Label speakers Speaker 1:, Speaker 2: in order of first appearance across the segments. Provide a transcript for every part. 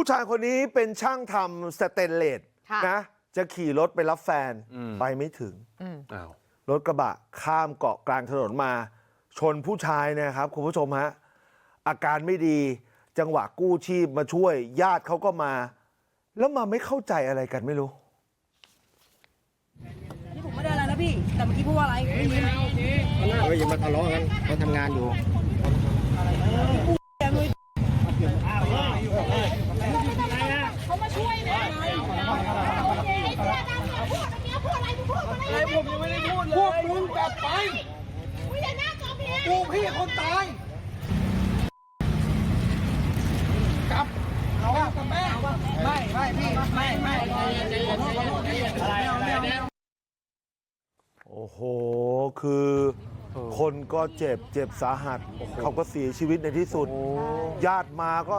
Speaker 1: ผู้ชายคนนี้เป็นช่างทำสเตนเลส
Speaker 2: ค่ะ
Speaker 1: นะจะขี่รถไปรับแฟน
Speaker 3: อืม
Speaker 1: ไปไม่ถึง
Speaker 2: อืม
Speaker 3: อ้าว
Speaker 1: รถกระบะข้ามเกาะกลางถนนมาชนผู้ชายเนะครับ คุณผู้ชมฮะอาการไม่ดีจังหวะกู้ชีพมาช่วย ญาติเขาก็มา แล้วมาไม่เข้าใจอะไรกันไม่รู้
Speaker 4: นี่ผมไม่ได้อะไรนะพี่ แต่เมื่อกี้พูดว่าอะไรไม่ยิน
Speaker 5: เฮ้ยอย่ามาทะเลาะกันเขาทำงานอยู่
Speaker 6: เขามาช่วยนะไอ้เสื้อดำเนี่ยพูดอันเนี้ยพูดอะไรมึงพูดมาเลยผมยังไม่ได้พูดเลย พวก มึงกลับไปมึงอย่านั่งกับพี่กูพี่คนตาย
Speaker 1: โอ้โห คือคนก็เจ็บเจ็บสาหัส เขาก็เสียชีวิตในที่สุด ญาติมาก็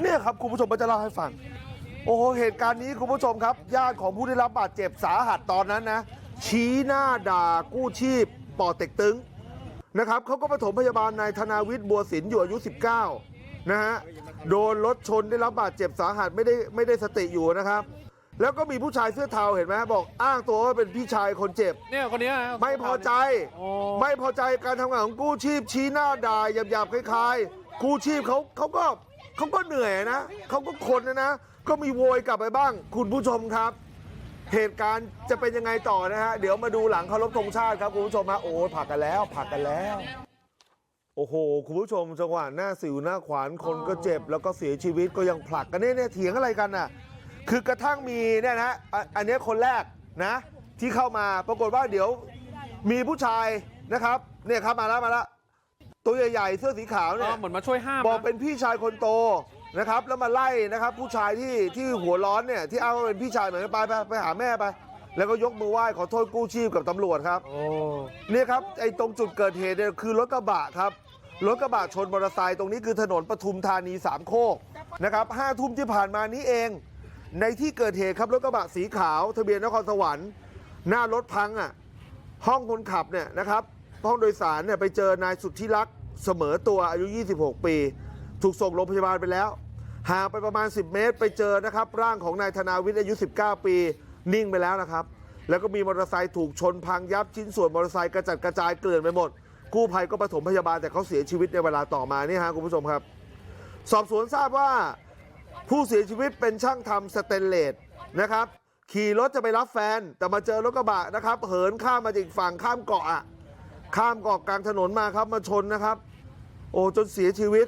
Speaker 1: เนี่ยครับ คุณผู้ชมก็จะเล่าให้ฟัง โอ้โห เหตุการณ์นี้คุณผู้ชมครับ ญาติของผู้ได้รับบาดเจ็บสาหัสตอนนั้นนะ ชี้หน้าด่ากู้ชีพปอเต็กตึงนะครับเขาก็ปฐมพยาบาลนายธนาวิทย์บัวศิลป์อยู่อายุ 19 นะฮะ โดนรถชนได้รับบาดเจ็บสาหัสไม่ได้ไม่ได้สติอยู่นะครับ แล้วก็มีผู้ชายเสื้อเทาเห็นไหมบอกอ้างตัวว่าเป็นพี่ชายคนเจ็บ
Speaker 3: เนี่ยคนเนี้ยนะ
Speaker 1: ไม่พอใจ
Speaker 3: โอ้
Speaker 1: ไม่พอใจการทำงานของกู้ชีพชี้หน้าด่าหยาบๆคล้ายๆกู้ชีพเขาเขาก็เขาก็เหนื่อยนะเขาก็คนนะนะ ก็มีโวยกลับไปบ้าง คุณผู้ชมครับ เหตุการณ์จะเป็นยังไงต่อนะฮะเดี๋ยวมาดูหลังเคารพธงชาติครับคุณผู้ชมฮะโอ้ยผลักกันแล้วผลักกันแล้ว โอ้โหคุณผู้ชมจังหวะหน้าสิวหน้าขวานคนก็เจ็บแล้วก็เสียชีวิตก็ยังผลักกันเนี่ยเนี่ยเถียงอะไรกันน่ะคือกระทั่งมีเนี่ยนะอะอันเนี้ยคนแรกนะที่เข้ามาปรากฏว่าเดี๋ยวมีผู้ชายนะครับเนี่ยครับมาแล้วมาแล้วตัวใหญ่ๆเสื้อสีขาว
Speaker 3: เอ
Speaker 1: เนี่
Speaker 3: อยเหมือนมาช่วยห้าม
Speaker 1: บอก
Speaker 3: นะ
Speaker 1: เป็นพี่ชายคนโต นะครับแล้วมาไล่นะครับผู้ชายที่ที่หัวร้อนเนี่ยที่เอาว่าเป็นพี่ชายเหมือนกันไปไปไปหาแม่ไป แล้วก็ยกมือไหว้ขอโทษกู้ชีพกับตำรวจครับ
Speaker 3: โอ้
Speaker 1: เนี่ยครับไอ้ตรงจุดเกิดเหตุเนี่ยคือรถกระบะครับรถกระบะชนมอเตอร์ไซค์ตรงนี้คือถนนปทุมธานีสามโคกนะครับห้าทุ่มที่ผ่านมานี้เอง ในที่เกิดเหตุครับรถกระบะสีขาวทะเบียนนครสวรรค์ หน้ารถพังอะห้องคนขับเนี่ยนะครับห้องโดยสารเนี่ยไปเจอนายสุทธิรักษ์เสมอตัวอายุ 26 ปี ถูกส่งโรงพยาบาลไปแล้ว ห่างไปประมาณ 10 เมตรไปเจอนะครับ ร่างของนายธนาวิทย์อายุ 19 ปี นิ่งไปแล้วนะครับ แล้วก็มีมอเตอร์ไซค์ถูกชนพังยับชิ้นส่วนมอเตอร์ไซค์กระจัดกระจายเกลื่อนไปหมด กู้ภัยก็ปฐมพยาบาลแต่เขาเสียชีวิตในเวลาต่อมานี่ฮะคุณผู้ชมครับ สอบสวนทราบว่าผู้เสียชีวิตเป็นช่างทำสเตนเลสนะครับ ขี่รถจะไปรับแฟน แต่มาเจอรถกระบะนะครับ เหินข้ามมาจากฝั่งข้ามเกาะอะข้ามเกาะกลางถนนมาครับมาชนนะครับ โอ้จนเสียชีวิต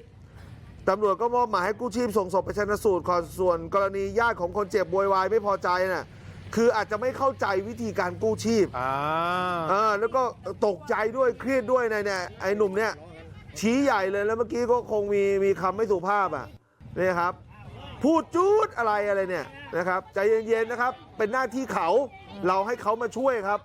Speaker 1: ตำรวจก็มอบหมายให้กู้ชีพส่งศพไปชันสูตรก่อนส่วนกรณีญาติของคนเจ็บโวยวายไม่พอใจน่ะคืออาจจะไม่เข้าใจวิธีการกู้ชีพ
Speaker 3: อ่า
Speaker 1: เออแล้วก็ตกใจด้วยเครียดด้วยในเนี่ยไอ้หนุ่มเนี่ยชี้ใหญ่เลยแล้วเมื่อกี้ก็คงมีมีคำไม่สุภาพอะนี่ครับ พูดจูดอะไรอะไรเนี่ยนะครับใจเย็นๆนะครับ เป็นหน้าที่เขาเราให้เขามาช่วยครับ